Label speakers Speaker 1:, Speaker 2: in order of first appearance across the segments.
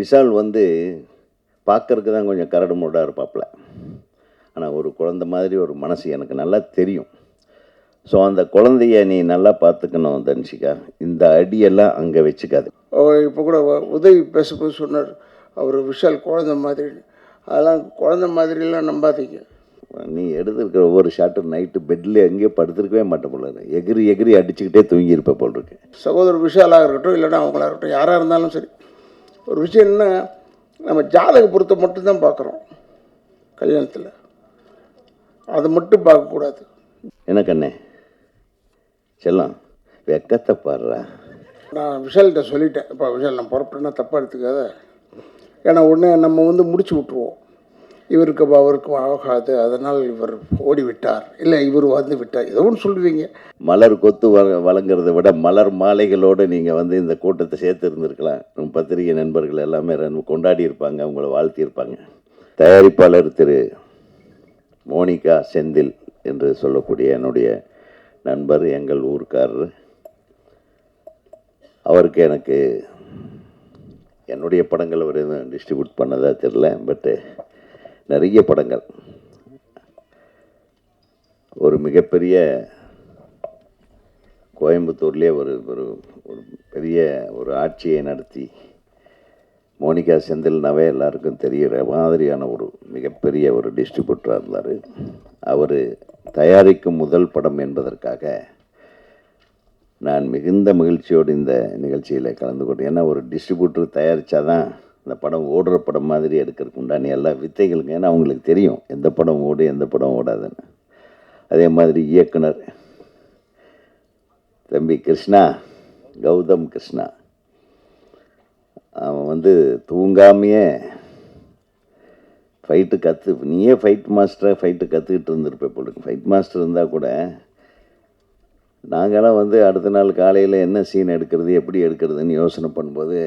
Speaker 1: விஷால் வந்து பார்க்கறதுக்கு தான் கொஞ்சம் கரடு முரடாக இருப்பாப்புல. ஆனால் ஒரு குழந்தை மாதிரி ஒரு மனசு எனக்கு நல்லா தெரியும். ஸோ அந்த குழந்தைய நீ நல்லா பார்த்துக்கணும் தன்ஷிகா. இந்த அடியெல்லாம் அங்கே வச்சுக்காது.
Speaker 2: இப்போ கூட உதவி பேசும்போது சொன்னார். அவர் விஷால் குழந்தை மாதிரி. அதெல்லாம் குழந்தை மாதிரிலாம் நம்பாதீங்க.
Speaker 1: நீ எடுத்திருக்கிற ஒவ்வொரு ஷாட்டும் நைட்டு பெட்டில் எங்கேயோ படுத்திருக்கவே மாட்டேன் போல. எகிரி எகிரி அடிச்சுக்கிட்டே தூங்கியிருப்ப போல் இருக்கு.
Speaker 2: சகோதரர் விஷாலாக இருக்கட்டும் இல்லைன்னா அவங்களா இருக்கட்டும் யாராக இருந்தாலும் சரி. ஒரு விஷயம் என்ன நம்ம ஜாதக பொருத்த மட்டும்தான் பார்க்குறோம் கல்யாணத்தில். அதை மட்டும் பார்க்கக்கூடாது
Speaker 1: என்ன கண்ணே? செல்லம் வெக்கத்தை பாடுறா
Speaker 2: நான் விஷால்கிட்ட சொல்லிட்டேன். இப்போ விஷால் நான் புறப்பட்டேன்னா தப்பாக எடுத்துக்காத. ஏன்னா உடனே நம்ம வந்து முடிச்சு விட்ருவோம் இவருக்கு அவருக்கும் ஆகாது. அதனால் இவர் ஓடி விட்டார் இல்லை இவர் வந்து விட்டார் ஏதோ ஒன்று சொல்லுவீங்க.
Speaker 1: மலர் கொத்து வ வழங்குறதை விட மலர் மாலைகளோடு நீங்கள் வந்து இந்த கூட்டத்தை சேர்த்து இருந்திருக்கலாம் பத்திரிகை நண்பர்கள் எல்லாமே கொண்டாடி இருப்பாங்க அவங்கள வாழ்த்தியிருப்பாங்க. தயாரிப்பாளர் திரு மோனிகா செந்தில் என்று சொல்லக்கூடிய என்னுடைய நண்பர் எங்கள் ஊர்க்காரர். அவருக்கு எனக்கு என்னுடைய படங்கள் அவர் எதுவும் டிஸ்ட்ரிபியூட் பண்ணதா தெரில பட்டு நிறைய படங்கள். ஒரு மிகப்பெரிய கோயம்புத்தூர்லேயே ஒரு ஒரு ஒரு பெரிய ஒரு ஆட்சியை நடத்தி மோனிகா செந்தில்னாவே எல்லாருக்கும் தெரிகிற மாதிரியான ஒரு மிகப்பெரிய ஒரு டிஸ்ட்ரிபியூட்டராக இருந்தார். அவர் தயாரிக்கும் முதல் படம் என்பதற்காக நான் மிகுந்த மகிழ்ச்சியோடு இந்த நிகழ்ச்சியில் கலந்து கொண்டேன். ஏன்னா ஒரு டிஸ்ட்ரிபியூட்டர் தயாரித்தாதான் இந்த படம் ஓடுற படம் மாதிரி எடுக்கிறதுக்கு உண்டான எல்லா வித்தைகளுக்கும் ஏன்னா அவங்களுக்கு தெரியும். எந்த படம் ஓடு எந்த படம் ஓடாதுன்னு. அதே மாதிரி இயக்குனர் தம்பி கிருஷ்ணா கௌதம் கிருஷ்ணா. அவன் வந்து தூங்காமையே ஃபைட்டு கற்று நீயே ஃபைட் மாஸ்டராக ஃபைட்டு கற்றுக்கிட்டு இருந்திருப்பேன் போல ஃபைட் மாஸ்டர் இருந்தால் கூட நாங்களாம் வந்து அடுத்த நாள் காலையில் என்ன சீன் எடுக்கிறது எப்படி எடுக்கிறதுன்னு யோசனை பண்ணும்போது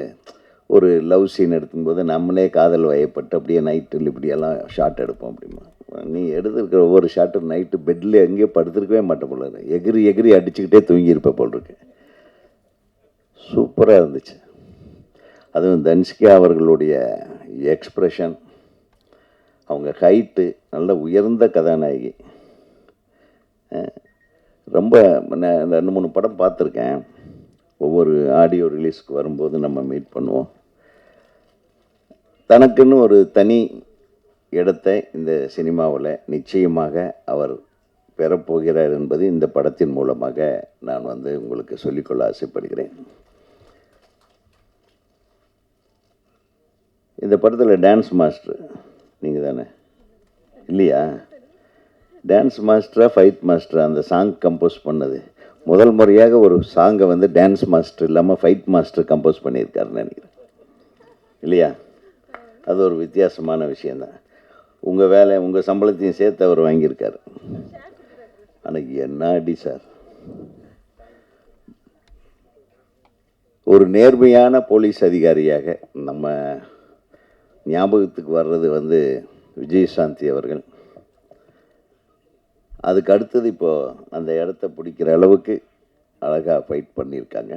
Speaker 1: ஒரு லவ் சீன் எடுக்கும்போது நம்மளே காதல் வயப்பட்டு அப்படியே நைட்டில் இப்படியெல்லாம் ஷாட் எடுப்போம் அப்படிமா. நீ எடுத்துருக்கிற ஒவ்வொரு ஷாட்டும் நைட்டு பெட்டில் எங்கேயோ படுத்துருக்கவே மாட்டேன் போல எகிரி எகிரி அடிச்சுக்கிட்டே தூங்கியிருப்ப போல் இருக்கு. சூப்பராக இருந்துச்சு. அதுவும் தன்ஸ்கே அவர்களுடைய எக்ஸ்ப்ரெஷன் அவங்க ஹைட்டு நல்ல உயர்ந்த கதாநாயகி. ரொம்ப ரெண்டு மூணு படம் பார்த்துருக்கேன். ஒவ்வொரு ஆடியோ ரிலீஸ்க்கு வரும்போது நம்ம மீட் பண்ணுவோம். தனக்குன்னு ஒரு தனி இடத்தை இந்த சினிமாவில் நிச்சயமாக அவர் பெறப்போகிறார் என்பது இந்த படத்தின் மூலமாக நான் வந்து உங்களுக்கு சொல்லிக்கொள்ள ஆசைப்படுகிறேன். இந்த படத்தில் டான்ஸ் மாஸ்டர் நீங்கள் தானே? இல்லையா? டான்ஸ் மாஸ்டராக ஃபைட் மாஸ்டரா அந்த சாங் கம்போஸ் பண்ணது? முதல் முறையாக ஒரு சாங்கை வந்து டான்ஸ் மாஸ்டர் இல்லாமல் ஃபைட் மாஸ்டர் கம்போஸ் பண்ணியிருக்காருன்னு நினைக்கிறேன். இல்லையா? அது ஒரு வித்தியாசமான விஷயந்தான் உங்கள் வேலை உங்கள் சம்பளத்தையும் சேர்த்து அவர் வாங்கியிருக்காரு. ஆனால் என்ன அடி சார்? ஒரு நேர்மையான போலீஸ் அதிகாரியாக நம்ம ஞாபகத்துக்கு வர்றது வந்து விஜயசாந்தி அவர்கள். அதுக்கு அடுத்தது இப்போ அந்த இடத்த பிடிக்கிற அளவுக்கு அழகாக ஃபைட் பண்ணியிருக்காங்க.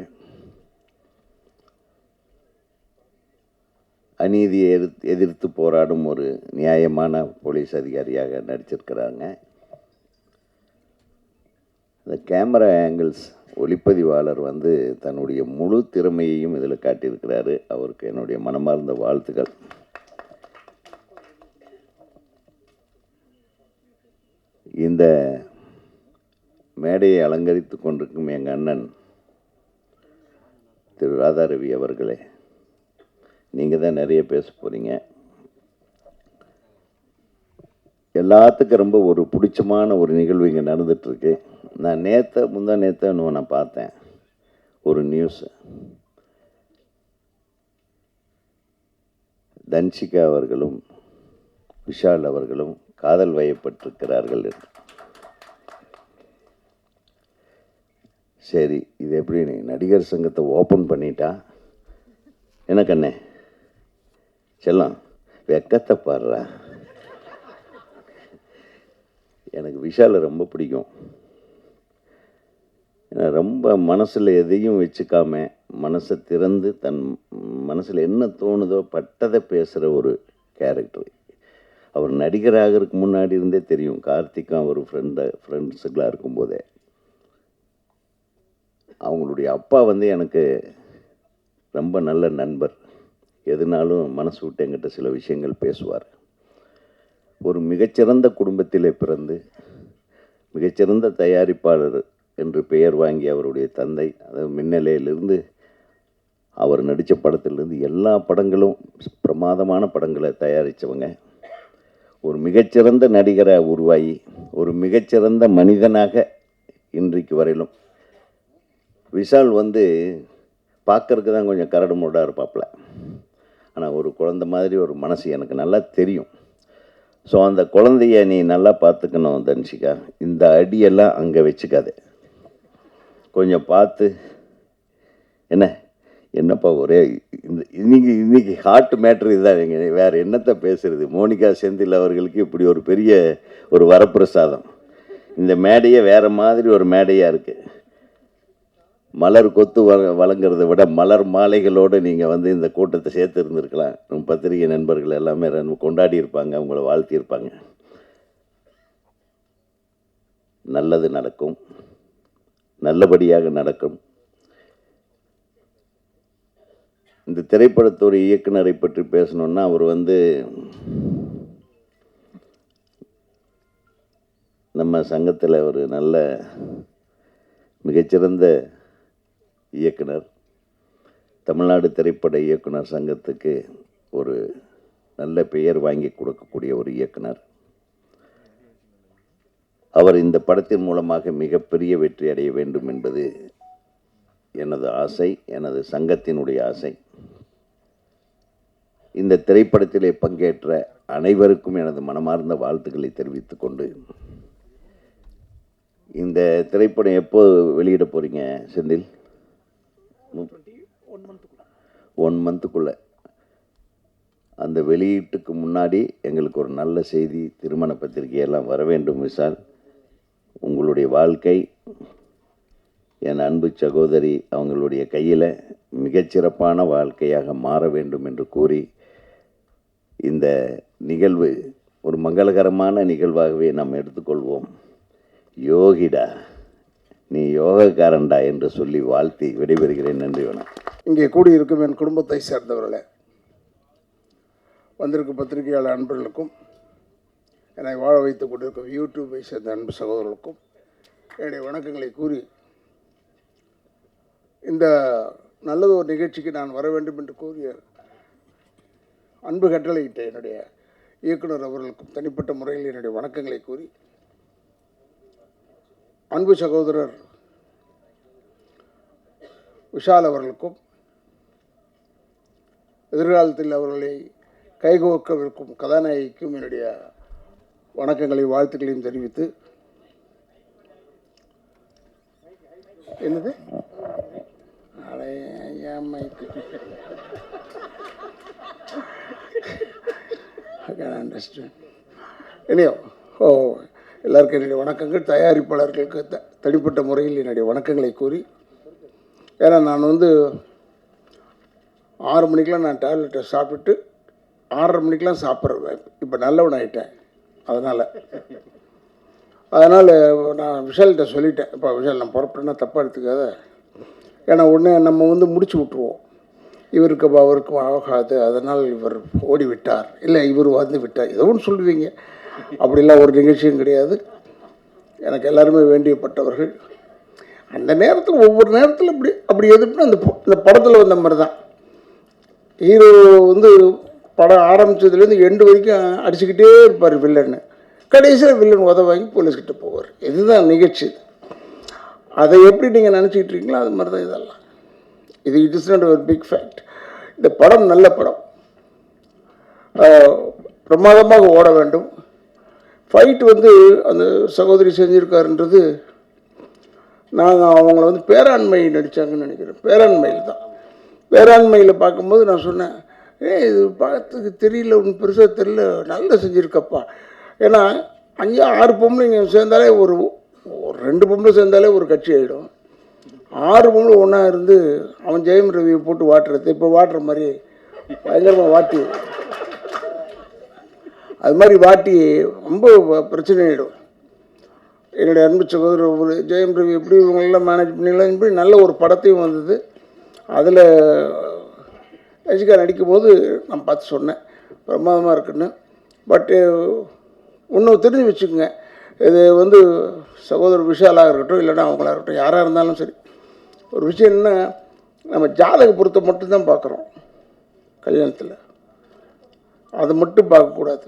Speaker 1: அநீதியை எதிர்த்து எதிர்த்து போராடும் ஒரு நியாயமான போலீஸ் அதிகாரியாக நடிச்சிருக்கிறாங்க. இந்த கேமரா ஆங்கிள்ஸ் ஒளிப்பதிவாளர் வந்து தன்னுடைய முழு திறமையையும் இதில் காட்டியிருக்கிறாரு. அவருக்கு என்னுடைய மனமார்ந்த வாழ்த்துக்கள். இந்த மேடையை அலங்கரித்து கொண்டிருக்கும் எங்கள் அண்ணன் திரு ராதாரவி அவர்களே நீங்கள் தான் நிறைய பேச போகிறீங்க எல்லாத்துக்கும் ரொம்ப ஒரு பிடிச்சமான ஒரு நிகழ்வு இங்கே நடந்துகிட்ருக்கு நான் நேற்று முந்தா நேற்று நான் பார்த்தேன். ஒரு நியூஸு தன்ஷிகா அவர்களும் விஷால் அவர்களும் காதல் வயப்பட்டிருக்கிறார்கள் என்று. சரி இது எப்படி நடிகர் சங்கத்தை ஓப்பன் பண்ணிட்டா? என்ன கண்ணே? செல்லம் வெக்கத்தை பாடுறா எனக்கு விஷாலை ரொம்ப பிடிக்கும். ஏன்னா ரொம்ப மனசில் எதையும் வச்சுக்காம மனசை திறந்து தன் மனசில் என்ன தோணுதோ பட்டதை பேசுகிற ஒரு கேரக்டர் அவர் நடிகராகிறதுக்கு முன்னாடி இருந்தே தெரியும். கார்த்திக்கும் அவர் ஃப்ரெண்டை ஃப்ரெண்ட்ஸுகளாக இருக்கும்போதே. அவங்களுடைய அப்பா வந்து எனக்கு ரொம்ப நல்ல நண்பர். எதுனாலும் மனசு விட்டு என்கிட்ட சில விஷயங்கள் பேசுவார். ஒரு மிகச்சிறந்த குடும்பத்திலே பிறந்து மிகச்சிறந்த தயாரிப்பாளர் என்று பெயர் வாங்கிய அவருடைய தந்தை அதாவது மின்னலையிலிருந்து அவர் நடித்த படத்திலிருந்து எல்லா படங்களும் பிரமாதமான படங்களை தயாரித்தவங்க. ஒரு மிகச்சிறந்த நடிகரை உருவாகி ஒரு மிகச்சிறந்த மனிதனாக இன்றைக்கு வரையிலும். விஷால் வந்து பார்க்கறதுக்கு தான் கொஞ்சம் கரடு முரடாக இருப்பாப்புல. ஆனால் ஒரு குழந்த மாதிரி ஒரு மனசு எனக்கு நல்லா தெரியும். ஸோ அந்த குழந்தைய நீ நல்லா பார்த்துக்கணும் தன்ஷிகா. இந்த அடியெல்லாம் அங்கே வச்சுக்காதே. கொஞ்சம் பார்த்து என்ன? என்னப்பா ஒரே இந்த இன்னைக்கு இன்னைக்கு ஹார்ட் மேட்ரு இதுதான் எங்க வேறு என்னத்தை பேசுறது? மோனிகா செந்தில் அவர்களுக்கு இப்படி ஒரு பெரிய ஒரு வரப்பிரசாதம். இந்த மேடையே வேறு மாதிரி ஒரு மேடையாக இருக்குது மலர் கொத்து வ வழங்குறத விட மலர் மாலைகளோடு நீங்கள் வந்து இந்த கூட்டத்தை சேர்த்து இருந்திருக்கலாம். நம்ம பத்திரிகை நண்பர்கள் எல்லாமே கொண்டாடி இருப்பாங்க அவங்கள வாழ்த்தியிருப்பாங்க நல்லது நடக்கும். நல்லபடியாக நடக்கும். இந்த திரைப்படத்தோட இயக்குனரை பற்றி பேசணுன்னா அவர் வந்து நம்ம சங்கத்தில் ஒரு நல்ல மிகச்சிறந்த இயக்குனர். தமிழ்நாடு திரைப்பட இயக்குனர் சங்கத்துக்கு ஒரு நல்ல பெயர் வாங்கி கொடுக்கக்கூடிய ஒரு இயக்குனர். அவர் இந்த படத்தின் மூலமாக மிகப்பெரிய வெற்றி அடைய வேண்டும் என்பது எனது ஆசை எனது சங்கத்தினுடைய ஆசை. இந்த திரைப்படத்திலே பங்கேற்ற அனைவருக்கும் எனது மனமார்ந்த வாழ்த்துக்களை தெரிவித்துக் கொண்டு இந்த திரைப்படம் எப்போ வெளியிட போகிறீங்க செந்தில்? ஒன் மந்த்துக்குள்ளே அந்த வெளியீட்டுக்கு முன்னாடி எங்களுக்கு ஒரு நல்ல செய்தி திருமண பத்திரிகையெல்லாம் வர வேண்டும் விஷால் உங்களுடைய வாழ்க்கை என் அன்பு சகோதரி அவங்களுடைய கையில் மிகச்சிறப்பான வாழ்க்கையாக மாற வேண்டும் என்று கூறி இந்த நிகழ்வு ஒரு மங்களகரமான நிகழ்வாகவே நாம் எடுத்துக்கொள்வோம். யோகிடா. நீ யோகக்காரன்டா என்று சொல்லி வாழ்த்தி விடைபெறுகிறேன். நன்றி வணக்கம்.
Speaker 2: இங்கே கூடியிருக்கும் என் குடும்பத்தை சேர்ந்தவர்களே வந்திருக்கும் பத்திரிகையாளர் அன்பர்களுக்கும் என்னை வாழ வைத்துக் கொண்டிருக்கும் யூடியூப்பை சேர்ந்த அன்பு சகோதரர்களுக்கும் என்னுடைய வணக்கங்களை கூறி இந்த நல்லது ஒரு நிகழ்ச்சிக்கு நான் வர வேண்டும் என்று கூறிய அன்பு கட்டளையிட்ட என்னுடைய இயக்குனர் அவர்களுக்கும் தனிப்பட்ட முறையில் என்னுடைய வணக்கங்களை கூறி அன்பு சகோதரர் விஷால் அவர்களுக்கும் எதிர்காலத்தில் அவர்களை கைகோக்கவிருக்கும் கதாநாயகிக்கும் என்னுடைய வணக்கங்களையும் வாழ்த்துக்களையும் தெரிவித்து என்னது? அண்டர்ஸ்டாண்ட் இனியோ ஓ எல்லாருக்கும் என்னுடைய வணக்கங்கள். தயாரிப்பாளர்களுக்கு த தனிப்பட்ட முறையில் என்னுடைய வணக்கங்களை கூறி ஏன்னா நான் வந்து ஆறு மணிக்கெலாம் நான் டேப்லெட்டை சாப்பிட்டு ஆறரை மணிக்கெலாம் சாப்பிட்றேன் இப்போ நல்லவன் ஆகிட்டேன் அதனால் அதனால் நான் விஷால்கிட்ட சொல்லிட்டேன். இப்போ விஷால் நான் புறப்பட்டேன்னா தப்பாக எடுத்துக்காத. ஏன்னா உடனே நம்ம வந்து முடிச்சு விட்ருவோம் இவருக்கு அவருக்கும் ஆகாது. அதனால் இவர் ஓடி விட்டார் இல்லை இவர் வந்து விட்டார். ஏதோ ஒன்று சொல்லுவீங்க. அப்படிலாம் ஒரு நிகழ்ச்சியும் கிடையாது. எனக்கு எல்லாருமே வேண்டியப்பட்டவர்கள். அந்த நேரத்தில் ஒவ்வொரு நேரத்தில் இப்படி அப்படி எதிர்ப்பு அந்த இந்த படத்தில் வந்த மாதிரி தான் ஹீரோ வந்து படம் ஆரம்பிச்சதுலேருந்து எண்டு வரைக்கும் அடிச்சுக்கிட்டே இருப்பார் வில்லன்னு. கடைசியில் வில்லன் உத வாங்கி போலீஸ்கிட்ட போவார். இதுதான் நிகழ்ச்சி. அதை எப்படி நீங்கள் நினச்சிக்கிட்டு இருக்கீங்களோ அது மாதிரி தான் இதெல்லாம். இது இட் இஸ் நாட் ஒரு பிக் ஃபேக்ட் இந்த படம் நல்ல படம். பிரமாதமாக ஓட வேண்டும். ஃபைட் வந்து அந்த சகோதரி செஞ்சுருக்காருன்றது நாங்கள் அவங்கள வந்து பேராண்மை நடித்தாங்கன்னு நினைக்கிறேன். பேராண்மையில் தான். பேராண்மையில் பார்க்கும்போது நான் சொன்னேன் ஏய் இது பார்த்துக்கு தெரியல ஒன்றும் பெருசாக தெரியல நல்லா செஞ்சுருக்கப்பா. ஏன்னா அஞ்சு ஆறு பொம்பளைங்க சேர்ந்தாலே ஒரு ஒரு ரெண்டு பொம்பளை சேர்ந்தாலே ஒரு கட்சி ஆகிடும் ஆறு பொம்பளை ஒன்றா இருந்து அவன் ஜெயம் ரவியை போட்டு வாட்டுறது இப்போ வாட்டுற மாதிரி பயங்கரமாக வாட்டி அது மாதிரி வாட்டி ரொம்ப பிரச்சனை ஆகிடும் என்னுடைய அன்பு சகோதரர் ஒரு ஜெயம் ரவி எப்படி இவங்களெல்லாம் மேனேஜ் பண்ணிடலாம் இப்படி நல்ல ஒரு படத்தையும் வந்தது. அதில் ரஜிகா நடிக்கும்போது நான் பார்த்து சொன்னேன். பிரமாதமாக இருக்குன்னு. பட்டு இன்னும் தெரிஞ்சு வச்சுக்கோங்க. இது வந்து சகோதரர் விஷாலாக இருக்கட்டும் இல்லைன்னா அவங்களாக இருக்கட்டும் யாராக இருந்தாலும் சரி. ஒரு விஷயம் என்ன நம்ம ஜாதக பொருத்தம் மட்டும்தான் பார்க்குறோம். கல்யாணத்தில். அது மட்டும் பார்க்கக்கூடாது.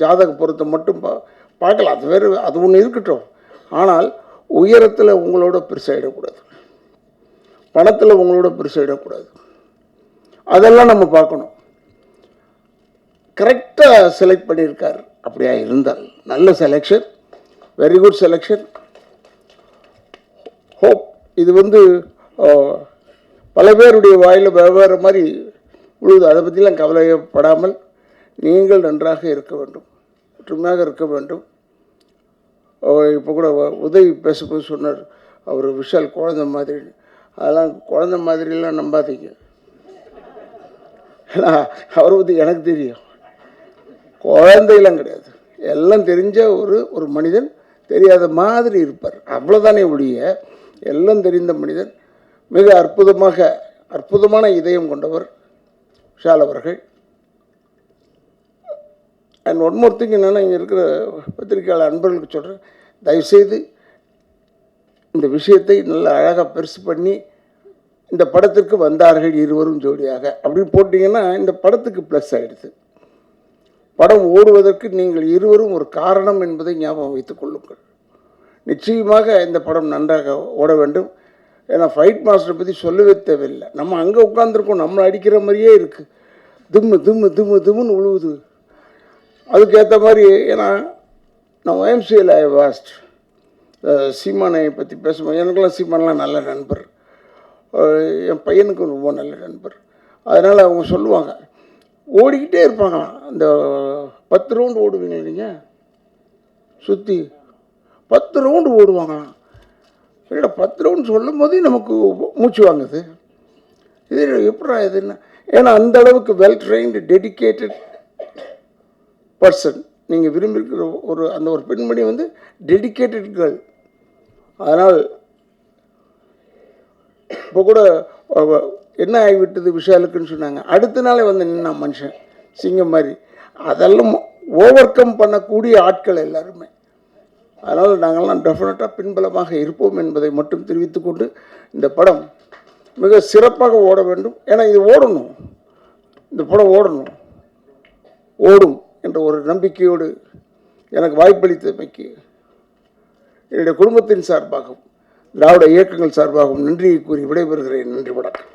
Speaker 2: ஜாதக பொருத்தம் மட்டும் பா பார்க்கலாம். அது வேறு அது ஒன்று இருக்கட்டும். ஆனால் உயரத்தில் உங்களோட பெருசாகிடக்கூடாது பணத்தில் உங்களோட பெருசாகிடக்கூடாது அதெல்லாம் நம்ம பார்க்கணும். கரெக்டாக செலக்ட் பண்ணியிருக்கார். அப்படியா இருந்தால் நல்ல selection very good selection hope இது வந்து பல பேருடைய வாயில் வெவ்வேறு மாதிரி உழுது. அதை பற்றிலாம் கவலைப்படாமல் நீங்கள் நன்றாக இருக்க வேண்டும் ஒற்றுமையாக இருக்க வேண்டும். இப்போ கூட உதவி பேசும்போது சொன்னார் அவர் விஷால் குழந்தை மாதிரி. அதெல்லாம் குழந்தை மாதிரிலாம் நம்பாதீங்க. ஏன்னா அவரை பற்றி எனக்கு தெரியும். குழந்தையெல்லாம் கிடையாது. எல்லாம் தெரிஞ்ச ஒரு ஒரு மனிதன் தெரியாத மாதிரி இருப்பார். அவ்வளோதானே ஒழிய எல்லாம் தெரிந்த மனிதன் மிக அற்புதமாக அற்புதமான இதயம் கொண்டவர் விஷால் அவர்கள். அண்ட் ஒன் மோர் திங் என்னென்னா இங்கே இருக்கிற பத்திரிகையாளர் அன்பர்களுக்கு சொல்கிறேன் தயவுசெய்து இந்த விஷயத்தை நல்ல அழகாக பெருசு பண்ணி இந்த படத்திற்கு வந்தார்கள் இருவரும் ஜோடியாக. அப்படி போட்டிங்கன்னா இந்த படத்துக்கு ப்ளஸ் ஆகிடுது படம் ஓடுவதற்கு நீங்கள் இருவரும் ஒரு காரணம் என்பதை ஞாபகம் வைத்துக் கொள்ளுங்கள். நிச்சயமாக இந்த படம் நன்றாக ஓட வேண்டும். ஏன்னா ஃபைட் மாஸ்டரை பற்றி சொல்லவே தேவையில்லை. நம்ம அங்கே உட்காந்துருக்கோம் நம்மளை அடிக்கிற மாதிரியே இருக்குது திம்மு திம்மு திம்மு திம்முன்னு உழுவுது. அதுக்கேற்ற மாதிரி ஏன்னா நான் ஒயம்சியில் ஐ வாஸ்ட் சீமானை பற்றி பேசும்போது எனக்கெல்லாம் சீமானெலாம் நல்ல நண்பர். என் பையனுக்கும் ரொம்ப நல்ல நண்பர். அதனால் அவங்க சொல்லுவாங்க ஓடிக்கிட்டே இருப்பாங்களாம். அந்த பத்து ரவுண்டு ஓடுவீங்க நீங்கள் சுற்றி பத்து ரவுண்டு ஓடுவாங்களாம். இல்லை பத்து ரவுண்டு சொல்லும் போதே நமக்கு மூச்சு வாங்குது. இது எப்படா இதுன்னு ஏன்னா அந்த அளவுக்கு வெல் ட்ரெயின்டு டெடிக்கேட்டட் பர்சன் நீங்கள் விரும்பியிருக்கிற ஒரு அந்த ஒரு பெண்மணி வந்து டெடிக்கேட்டட் கேர்ள் அதனால் இப்போ கூட என்ன ஆகிவிட்டது விஷாலுக்குன்னு சொன்னாங்க. அடுத்த நாளே வந்து நின்னா மனுஷன் சிங்கம் மாதிரி. அதெல்லாம் ஓவர் கம் பண்ணக்கூடிய ஆட்கள் எல்லாருமே. அதனால் நாங்கள்லாம் டெஃபினட்டாக பின்பலமாக இருப்போம் என்பதை மட்டும் தெரிவித்துக்கொண்டு இந்த படம் மிக சிறப்பாக ஓட வேண்டும். ஏன்னா இது ஓடணும். இந்த படம் ஓடணும். ஓடும். என்ற ஒரு நம்பிக்கையோடு எனக்கு வாய்ப்பளித்தமைக்கு என்னுடைய குடும்பத்தின் சார்பாகவும் திராவிட இயக்கங்கள் சார்பாகவும் நன்றியை கூறி விடைபெறுகிறேன். நன்றி வணக்கம்.